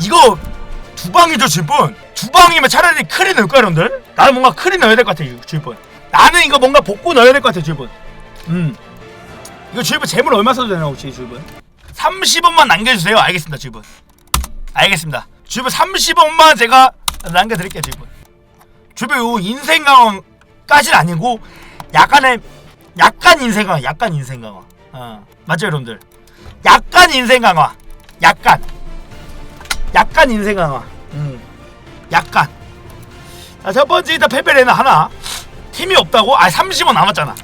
이거 두 방이죠 주입분 두 방이면 차라리 크리 넣을까 여러분들? 나는 뭔가 크리 넣어야 될 것 같아 주입분 나는 이거 뭔가 복구 넣어야 될 것 같아 주입분 음. 이거 주입분 재물 얼마 써도 되나 혹시 주입분 30원만 남겨주세요. 알겠습니다 주입분 알겠습니다. 주입분 30원만 제가 남겨드릴게요 주입분 주입분 요 인생 강화까지는 아니고 약간의 약간 인생 강화 약간 인생 강화 어 맞죠 여러분들? 약간 인생 강화 약간 약간 인생 강화. 음. 약간. 자, 첫 번째 일단 페페레는 하나. 팀이 없다고? 아 30원 남았잖아.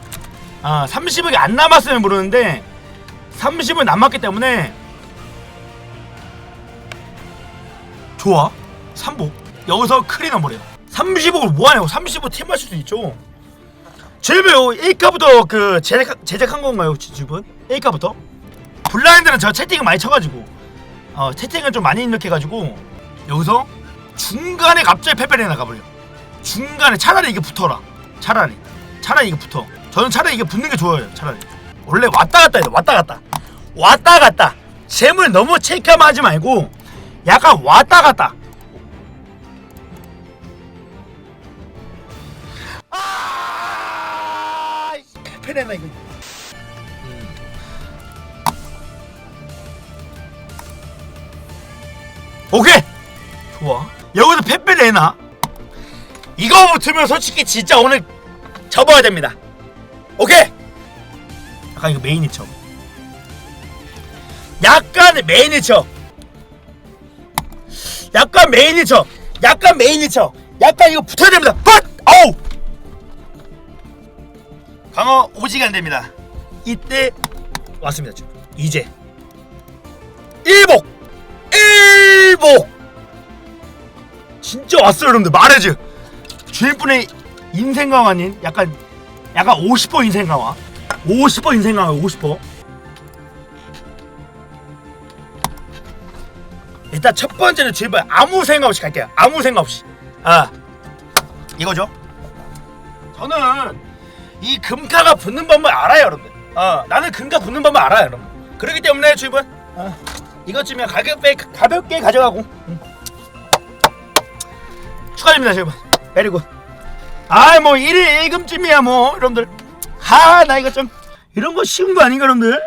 아 30원이 안 남았으면 모르는데 30원 남았기 때문에 좋아. 3복. 여기서 크리 넘버래요? 30억을 뭐하냐고. 30억 팀 하실 수 있죠. 제배우 1가부터 그 제작, 제작한 건가요 지금 1가부터? 블라인드는 저 채팅을 많이 쳐가지고 어 채팅을 좀 많이 입력해가지고 여기서 중간에 갑자기 페페레 나가버려. 중간에 차라리 이게 붙어라. 차라리. 차라리 이게 붙어. 저는 차라리 이게 붙는 게 좋아요 차라리. 원래 왔다 갔다 해야 돼 왔다 갔다. 왔다 갔다. 재물 너무 체크하면 하지 말고 약간 왔다 갔다. 아 페페레나 이거 오케이. 좋아. 여기서 페페 내나 이거 붙으면 솔직히 진짜 오늘 접어야 됩니다. 오케이. 약간 이거 메인이 쳐 약간 메인이 쳐 약간 메인이 쳐 약간 메인이 쳐 약간 이거 붙어야 됩니다. 붓 아우! 강화 오지가 안 됩니다. 이때 왔습니다 지금. 이제. 일복 일복! 진짜 왔어요 여러분들. 말해줘. 주인분의 인생 강화님 약간 약간 50% 인생 강화. 50% 인생 강화 50% 일단 첫 번째는 주인분 아무 생각 없이 갈게요. 아무 생각 없이. 아 이거죠? 저는 이 금가가 붙는 법을 알아요 여러분들. 어 나는 금가 붙는 법을 알아요 여러분. 그렇기 때문에 주인분 어, 이것쯤이면 가볍게 가볍게 가져가고. 음. 축하드립니다 여러분. 베리굿 아뭐 1일 1금쯤이야 뭐 여러분들. 하 나 이거 좀 이런 거 쉬운 거 아닌가 여러분들